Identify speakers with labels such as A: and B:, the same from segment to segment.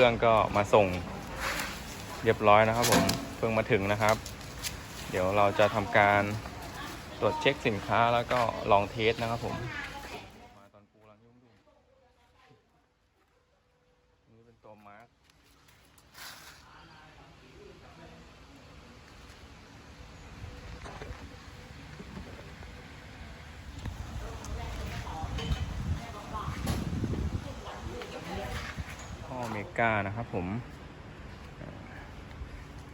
A: เครื่อง ก็มาส่งเรียบร้อยนะครับผมเพิ่งมาถึงนะครับ เดี๋ยวเราจะทำการตรวจเช็คสินค้าแล้วก็ลองเทสนะครับผมมาตอนกูกำลังยุ่งยุ่งนี่เป็นตัวมาร์คพ่อเม กานะครับผม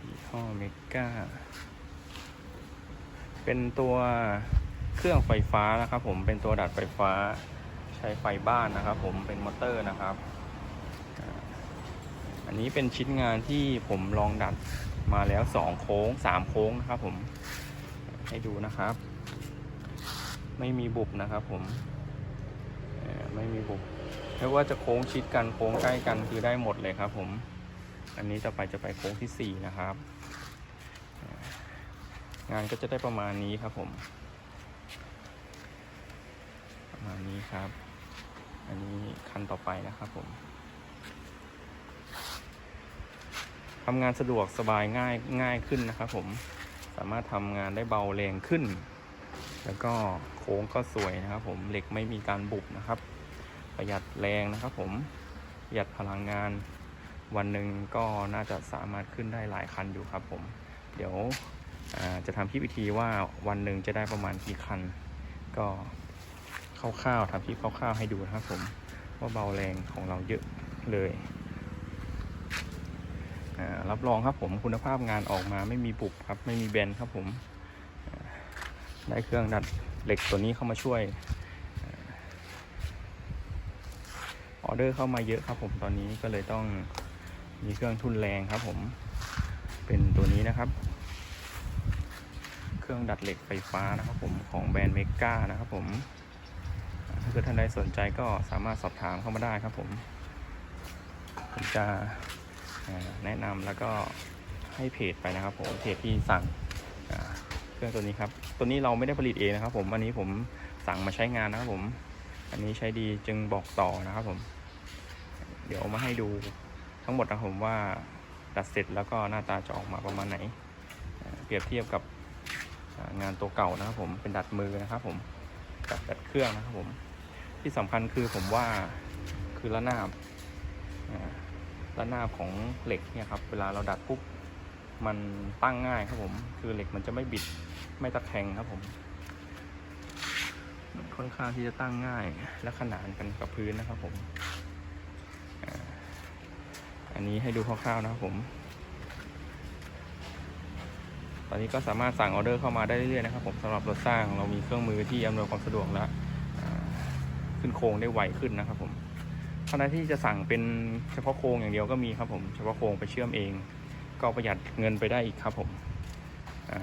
A: ยี่ห้อเมกาเป็นตัวเครื่องไฟฟ้านะครับผมเป็นตัวดัดไฟฟ้าใช้ไฟบ้านนะครับผมเป็นมอเตอร์นะครับ อันนี้เป็นชิ้นงานที่ผมลองดัดมาแล้วสองโค้งสามโค้งนะครับผมให้ดูนะครับ ไม่มีบุบนะครับผมไม่มีบุบ ไม่ว่าจะโค้งชิดกันโค้งใกล้กันคือได้หมดเลยครับ ผม อันนี้จะไปจะไปโค้งที่สี่นะครับ งานก็จะได้ประมาณนี้ครับผม ประมาณนี้ครับ อันนี้คันต่อไปนะครับผมทำงานสะดวกสบายง่ายง่ายขึ้นนะครับผมสามารถทำงานได้เบาแรงขึ้น แล้วก็โค้งก็สวยนะครับผมเหล็กไม่มีการบุบนะครับ ประหยัดแรงนะครับผมประหยัดพลังงาน วันหนึ่งก็น่าจะสามารถขึ้นได้หลายคันอยู่ครับผม เดี๋ยวจะทำคลิปอีกทีว่าวันหนึ่งจะได้ประมาณกี่คัน ก็คร่าวๆทำคลิปคร่าวๆให้ดูนะครับผมว่าเบาแรงของเราเยอะเลยรับรองครับผมคุณภาพงานออกมาไม่มีปุบครับไม่มีแบนครับผม ได้เครื่องดัดเหล็กตัวนี้เข้ามาช่วยอ่า ออเดอร์เข้ามาเยอะครับผมตอนนี้ก็เลยต้องมีเครื่องทุนแรงครับ ผมเป็นตัวนี้นะครับ เครื่องดัดเหล็กไฟฟ้านะครับผมของแบรนด์เมกานะครับผมถ้าเกิดท่านใดสนใจก็สามารถสอบถามเข้ามาได้ครับผมผมจะแนะนำแล้วก็ให้เพจไปนะครับผมเพจที่สั่งเครื่องตัวนี้ครับ ตัวนี้เราไม่ได้ผลิตเองนะครับ ผมอันนี้ผมสั่งมาใช้งานนะครับผม อันนี้ใช้ดีจึงบอกต่อนะครับผม เดี๋ยวมาให้ดูทั้งหมดนะผมว่าดัดเสร็จแล้วก็หน้าตาจะออกมาประมาณไหน เปรียบเทียบกับงานตัวเก่านะครับผมเป็นดัดมือนะครับผมกับดัดเครื่องนะครับผม ที่สำคัญคือผมว่าคือระนาบอ่าระนาบของเหล็กเนี่ยครับเวลาเราดัดปุ๊บมันตั้งง่ายครับผม คือเหล็กมันจะไม่บิดไม่ตะแคงครับผม ค่อนข้างที่จะตั้งง่ายและขนานกันกับพื้นนะครับผม อันนี้ให้ดูคร่าวๆนะครับผม ตอนนี้ก็สามารถสั่งออเดอร์เข้ามาได้เรื่อยๆนะครับผมสำหรับรถสร้างเรามีเครื่องมือที่อำนวยความสะดวกและขึ้นโครงได้ไวขึ้นนะครับผมท่านใดที่จะสั่งเป็นเฉพาะโครงอย่างเดียวก็มีครับผม เฉพาะโครงไปเชื่อมเอง ก็ประหยัดเงินไปได้อีกครับผม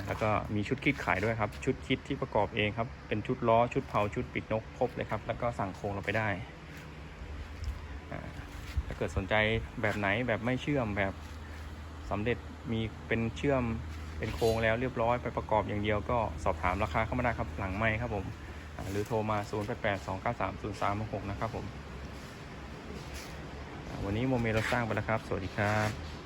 A: แล้วก็มีชุดคิดขายด้วยครับ ชุดคิดที่ประกอบเองครับ เป็นชุดล้อ ชุดเผา ชุดปิดนกครบเลยครับ แล้วก็สั่งโครงเราไปได้ ถ้าเกิดสนใจแบบไหนแบบไม่เชื่อมแบบสำเร็จมีเป็นเชื่อมเป็นโครงแล้วเรียบร้อยไปประกอบอย่างเดียวก็สอบถามราคาเข้ามาได้ครับหลังไม้ครับผม หรือโทรมา 0 8 8 2 9 3 0 3 6นะครับผม วันนี้โมเมเราสร้างไปแล้วครับ สวัสดีครับ